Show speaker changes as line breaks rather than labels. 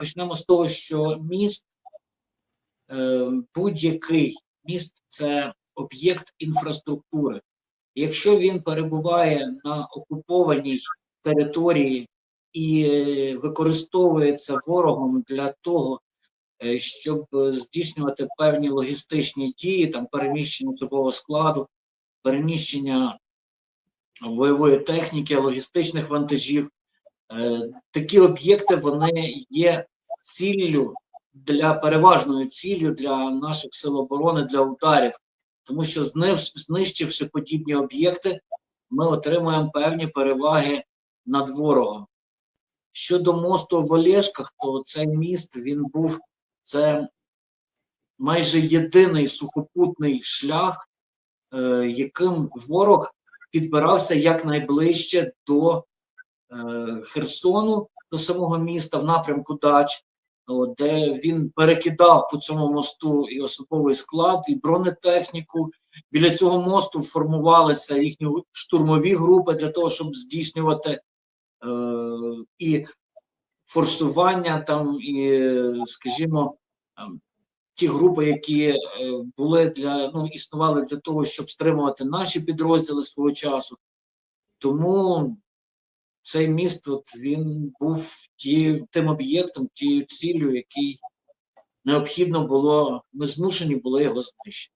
Почнемо з того, що міст, е, будь-який міст це об'єкт інфраструктури. Якщо він перебуває на окупованій території і е, використовується ворогом для того, е, щоб здійснювати певні логістичні дії, там переміщення особового складу, переміщення бойової техніки, логістичних вантажів, Такі об'єкти вони є ціллю для переважною ціллю для наших сил оборони для ударів, тому що знищивши подібні об'єкти, ми отримуємо певні переваги над ворогом. Щодо мосту в Олешках, то цей міст він був це майже єдиний сухопутний шлях, е, яким ворог підбирався якнайближче до е, Херсону до самого міста в напрямку Дач, де він перекидав по цьому мосту і особовий склад, і бронетехніку. Біля цього мосту формувалися їхні штурмові групи для того, щоб здійснювати е, і форсування там, і, скажімо, ем, ті групи, які е, були для ну існували для того, щоб стримувати наші підрозділи свого часу. Тому цей міст от він був ті, тим об'єктом, тією ціллю, який необхідно було, ми змушені були його знищити.